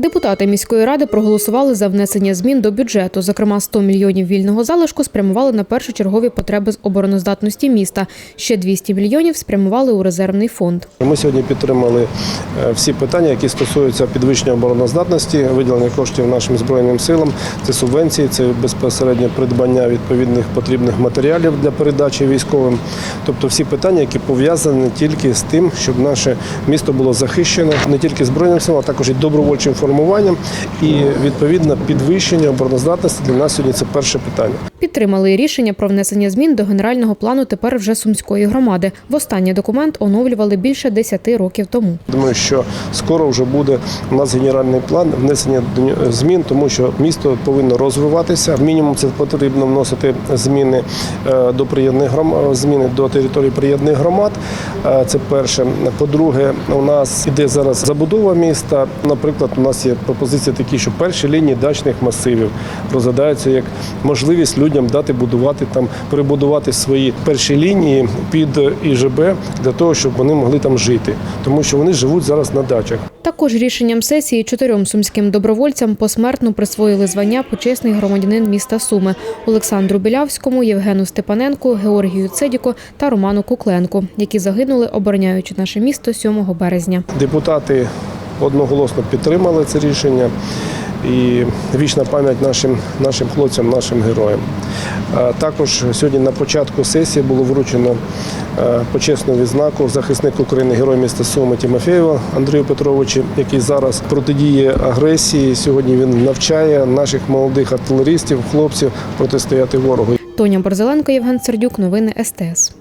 Депутати міської ради проголосували за внесення змін до бюджету. Зокрема, 100 мільйонів вільного залишку спрямували на першочергові потреби з обороноздатності міста. Ще 200 мільйонів спрямували у резервний фонд. Ми сьогодні підтримали е, всі питання, які стосуються підвищення обороноздатності, виділення коштів нашим збройним силам. Це субвенції, це безпосередньо придбання відповідних потрібних матеріалів для передачі військовим. Тобто всі питання, які пов'язані тільки з тим, щоб наше місто було захищено не тільки збройним силам, а також і добровольчим формуванням. І відповідно підвищення обороноздатності для нас сьогодні це перше питання. Підтримали рішення про внесення змін до генерального плану тепер вже сумської громади. Востаннє документ оновлювали більше 10 років тому. Думаю, що скоро вже буде у нас генеральний план внесення змін, тому що місто повинно розвиватися. Мінімум це потрібно вносити зміни е, до приєднаних громад, зміни до території приєднаних громад. Е, Це перше. По-друге, у нас іде зараз забудова міста. Наприклад, у нас є пропозиції такі, що перші лінії дачних масивів розглядаються як можливість людям дати будувати там, перебудувати свої перші лінії під ІЖБ для того, щоб вони могли там жити, тому що вони живуть зараз на дачах. Також рішенням сесії чотирьом сумським добровольцям посмертно присвоїли звання почесний громадянин міста Суми Олександру Білявському, Євгену Степаненку, Георгію Цедіко та Роману Кукленку, які загинули, обороняючи наше місто 7 березня. Депутати одноголосно підтримали це рішення. І вічна пам'ять нашим, нашим хлопцям, нашим героям. Також сьогодні на початку сесії було вручено е, почесну відзнаку захисник України, герой міста Суми Тимофєєва Андрію Петровичу, який зараз протидіє агресії. Сьогодні він навчає наших молодих артилерістів, хлопців протистояти ворогу. Тоня Борзеленко, Євген Сердюк. Новини СТС.